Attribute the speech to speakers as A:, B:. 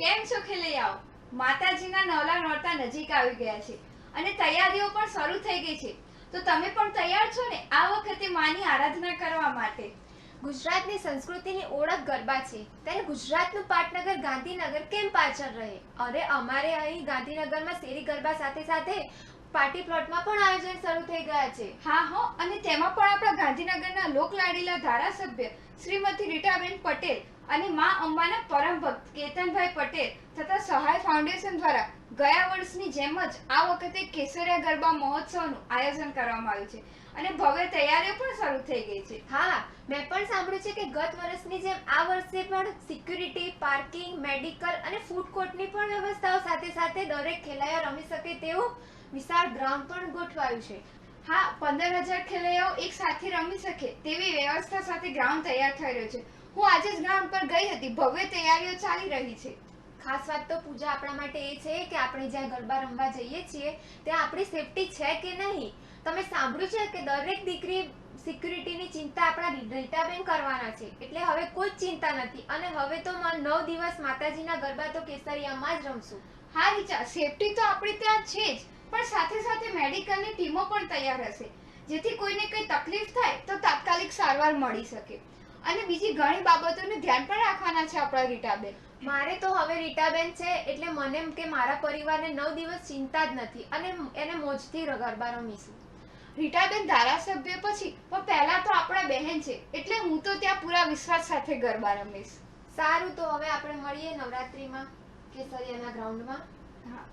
A: કેમ છો ખેલૈયાઓ માતાજીના નવલા નોરતા નજીક આવી ગયા છે અને તૈયારીઓ પણ શરૂ થઈ ગઈ છે. તો તમે પણ તૈયાર છો ને આ વખતે માની આરાધના કરવા માટે?
B: ગુજરાતની સંસ્કૃતિની ઓળખ ગરબા છે. ત્યારે ગુજરાતનું પાટનગર ગાંધીનગર કેમ પાછળ રહે? અરે અમારે અહીં ગાંધીનગરમાં શેરી ગરબા સાથે સાથે પાર્ટી પ્લોટમાં પણ આયોજન શરૂ થઈ ગયા છે.
A: હા, હો, અને તેમાં પણ આપણા ગાંધીનગરના લોકલાડીલા ધારાસભ્ય શ્રીમતી રીટાબેન પટેલ અને મા અંબાના પરમ ભક્ત કેતનભાઈ પટેલ તથા સહાય ફાઉન્ડેશન દ્વારા ગયા વર્ષની જેમ જ આ વખતે કેસરિયા ગરબા મહોત્સવનું આયોજન કરવામાં આવ્યું છે. અને ભવ્ય તૈયારીઓ પણ શરૂ થઈ ગઈ છે.
B: હા મેં પણ સાંભળ્યું છે કે ગત વર્ષની જેમ આ વર્ષે પણ સિક્યુરિટી પાર્કિંગ મેડિકલ અને ફૂડ કોર્ટની પણ વ્યવસ્થાઓ સાથે સાથે દરેક ખેલાડીઓ રમી શકે તેવું વિશાળ ગ્રાઉન્ડ પણ ગોઠવાયું છે.
A: હા પંદર હજાર ખેલૈયાઓ એક સાથે રમી શકે તેવી વ્યવસ્થા સાથે ગ્રાઉન્ડ તૈયાર થઈ રહ્યો છે. હું આજે જ ગ્રાઉન્ડ પર ગઈ હતી. ભવ્ય તૈયારીઓ ચાલી રહી છે.
B: ખાસ વાત તો પૂજા આપણા માટે એ છે કે આપણે જ્યાં ગરબા રમવા જઈએ છીએ, ત્યાં આપણી સેફટી છે કે નહીં? તમે સાંભળ્યું છે કે દરેક દીકરી સિક્યુરિટીની ચિંતા આપણા રીટાબેન કરવાના છે. એટલે હવે કોઈ ચિંતા નથી. અને હવે તો નવ દિવસ માતાજીના ગરબા તો કેસરિયામાં જ રમશું.
A: હા રીચા સેફટી તો આપણી ત્યાં છે જ. પણ સાથે સાથે મેડિકલની ટીમો પણ તૈયાર હશે. જેથી કોઈને કંઈ તકલીફ થાય તો તાત્કાલિક સારવાર મળી શકે. અને બીજી ઘણી બાબતોનું ધ્યાન પણ રાખવાના છે આપણા રીટાબેન.
B: મારે તો હવે રીટાબેન છે એટલે મને કે મારા પરિવારને નવ દિવસ ચિંતા જ નથી અને એને મોજથી ગરબા રમીશું
A: રીટાબેન ધારાસભ્ય પછી પણ પહેલા તો આપણા બહેન છે એટલે હું તો ત્યાં પૂરા વિશ્વાસ સાથે ગરબા રમીશ
B: સારું તો હવે આપણે મળીએ નવરાત્રીમાં કેસરિયાના ગ્રાઉન્ડમાં.
A: હા.